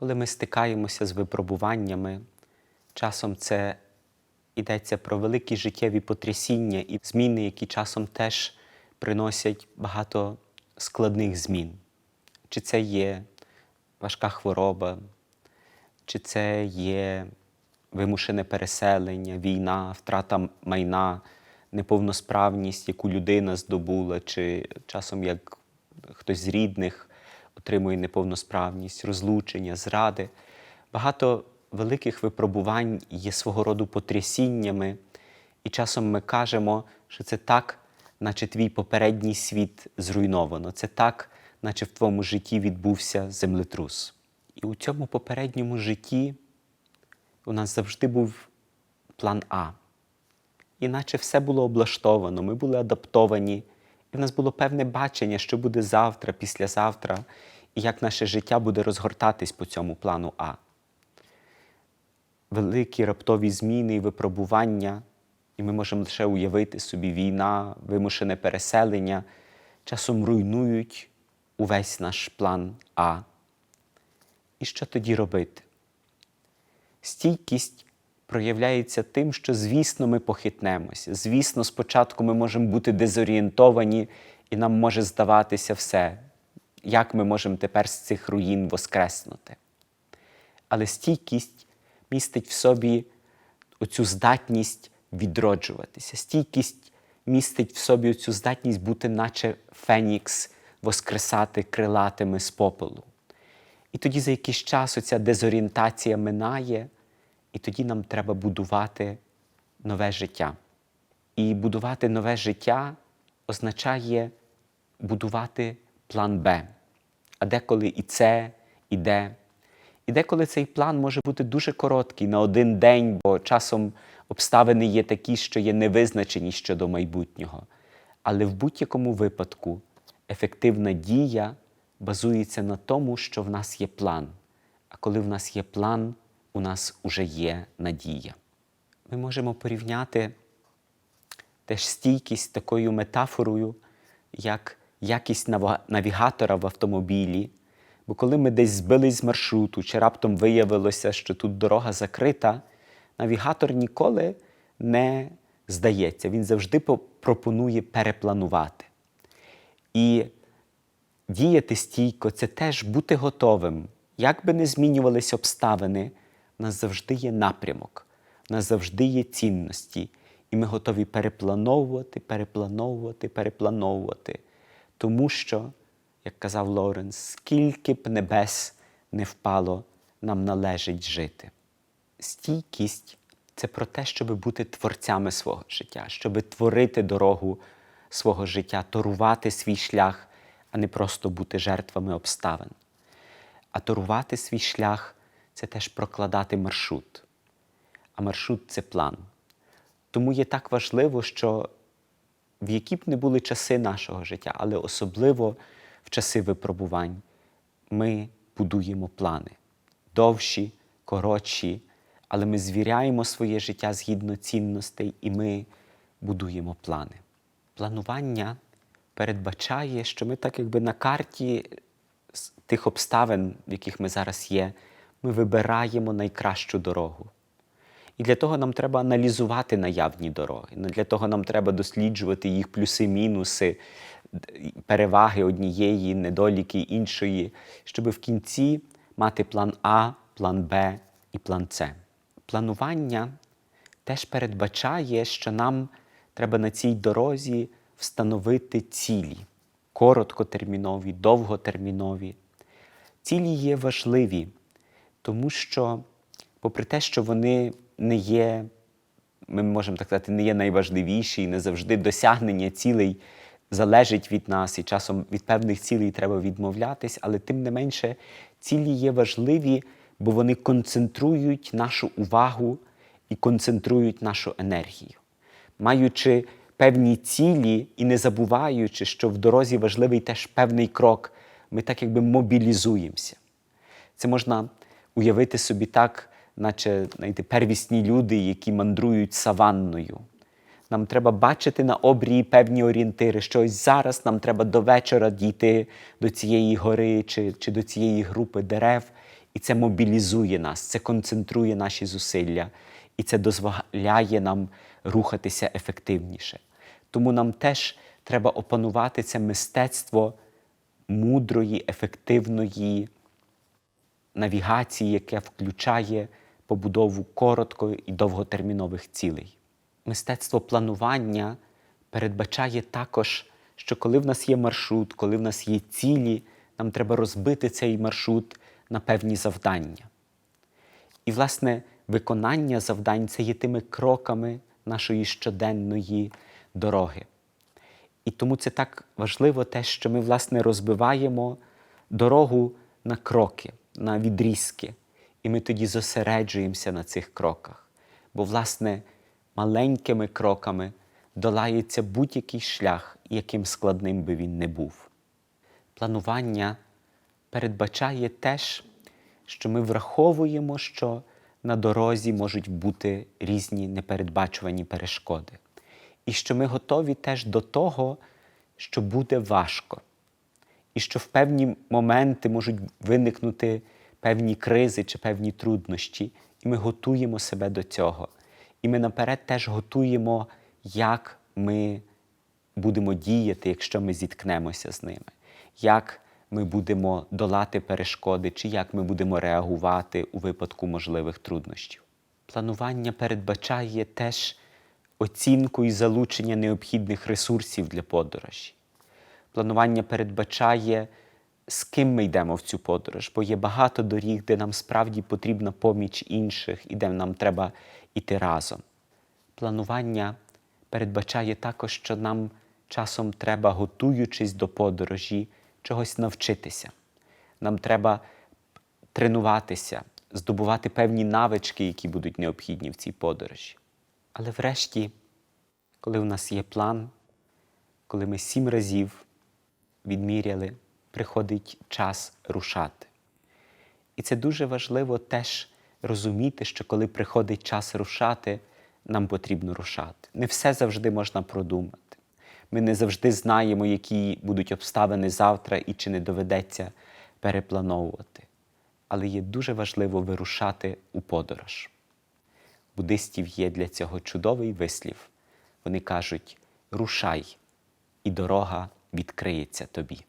Коли ми стикаємося з випробуваннями, часом це йдеться про великі життєві потрясіння і зміни, які часом теж приносять багато складних змін. Чи це є важка хвороба, чи це є вимушене переселення, війна, втрата майна, неповносправність, яку людина здобула, чи часом як хтось з рідних отримує неповносправність, розлучення, зради. Багато великих випробувань є свого роду потрясіннями, і часом ми кажемо, що це так, наче твій попередній світ зруйновано. Це так, наче в твоєму житті відбувся землетрус. І у цьому попередньому житті у нас завжди був план А. Іначе все було облаштовано, ми були адаптовані, і в нас було певне бачення, що буде завтра, післязавтра, і як наше життя буде розгортатись по цьому плану А. Великі раптові зміни і випробування, і ми можемо лише уявити собі війна, вимушене переселення, часом руйнують увесь наш план А. І що тоді робити? Стійкість проявляється тим, що, звісно, ми похитнемося. Звісно, спочатку ми можемо бути дезорієнтовані, і нам може здаватися все, як ми можемо тепер з цих руїн воскреснути. Але стійкість містить в собі оцю здатність відроджуватися. Стійкість містить в собі цю здатність бути, наче Фенікс, воскресати крилатими з попелу. І тоді за якийсь час оця дезорієнтація минає, і тоді нам треба будувати нове життя. І будувати нове життя означає будувати план Б. А деколи і С, і Д. І деколи цей план може бути дуже короткий на один день, бо часом обставини є такі, що є невизначені щодо майбутнього. Але в будь-якому випадку ефективна дія базується на тому, що в нас є план. А коли в нас є план, у нас уже є надія. Ми можемо порівняти теж стійкість такою метафорою, як якість навігатора в автомобілі. Бо коли ми десь збились з маршруту, чи раптом виявилося, що тут дорога закрита, навігатор ніколи не здається. Він завжди пропонує перепланувати. І діяти стійко це теж бути готовим. Як би не змінювались обставини, нас завжди є напрямок, нас завжди є цінності, і ми готові переплановувати, переплановувати, переплановувати. Тому що, як казав Лоренс, скільки б небес не впало, нам належить жити. Стійкість це про те, щоб бути творцями свого життя, щоб творити дорогу свого життя, торувати свій шлях, а не просто бути жертвами обставин. А торувати свій шлях це теж прокладати маршрут. А маршрут це план. Тому є так важливо, що в які б не були часи нашого життя, але особливо в часи випробувань, ми будуємо плани довші, коротші, але ми звіряємо своє життя згідно цінностей і ми будуємо плани. Планування передбачає, що ми так якби на карті тих обставин, в яких ми зараз є, ми вибираємо найкращу дорогу. І для того нам треба аналізувати наявні дороги. Ну, Для того нам треба досліджувати їх плюси-мінуси, переваги однієї, недоліки іншої, щоб в кінці мати план А, план Б і план С. Планування теж передбачає, що нам треба на цій дорозі встановити цілі короткотермінові, довготермінові. Цілі є важливі, тому що, попри те, що вони не є, ми можемо так сказати, не є найважливіші, і не завжди досягнення цілей залежить від нас, і часом від певних цілей треба відмовлятись, але тим не менше цілі є важливі, бо вони концентрують нашу увагу і концентрують нашу енергію. Маючи певні цілі і не забуваючи, що в дорозі важливий теж певний крок, ми так якби мобілізуємося. Це можна уявити собі так, наче знаєте, первісні люди, які мандрують саванною. Нам треба бачити на обрії певні орієнтири, що ось зараз нам треба до вечора дійти до цієї гори чи, чи до цієї групи дерев, І це мобілізує нас, це концентрує наші зусилля, і це дозволяє нам рухатися ефективніше. Тому нам теж треба опанувати це мистецтво мудрої, ефективної навігації, яке включає побудову короткої і довготермінових цілей. Мистецтво планування передбачає також, що коли в нас є маршрут, коли в нас є цілі, нам треба розбити цей маршрут на певні завдання. І, власне, виконання завдань це є тими кроками нашої щоденної дороги. І тому це так важливо те, що ми, власне, розбиваємо дорогу на кроки, на відрізки. І ми тоді зосереджуємося на цих кроках. Бо, власне, маленькими кроками долається будь-який шлях, яким складним би він не був. Планування передбачає теж, що ми враховуємо, що на дорозі можуть бути різні непередбачувані перешкоди. І що ми готові теж до того, що буде важко, і що в певні моменти можуть виникнути певні кризи чи певні труднощі, і ми готуємо себе до цього. І ми наперед теж готуємо, як ми будемо діяти, якщо ми зіткнемося з ними, як ми будемо долати перешкоди, чи як ми будемо реагувати у випадку можливих труднощів. Планування передбачає теж оцінку і залучення необхідних ресурсів для подорожі. Планування передбачає, з ким ми йдемо в цю подорож, бо є багато доріг, де нам справді потрібна поміч інших і де нам треба йти разом. Планування передбачає також, що нам часом треба, готуючись до подорожі, чогось навчитися. Нам треба тренуватися, здобувати певні навички, які будуть необхідні в цій подорожі. Але врешті, коли в нас є план, коли ми сім разів відміряли, приходить час рушати. І це дуже важливо теж розуміти, що коли приходить час рушати, нам потрібно рушати. Не все завжди можна продумати. Ми не завжди знаємо, які будуть обставини завтра і чи не доведеться переплановувати. Але є дуже важливо вирушати у подорож. Буддистів є для цього чудовий вислів. Вони кажуть: рушай, і дорога відкриється тобі.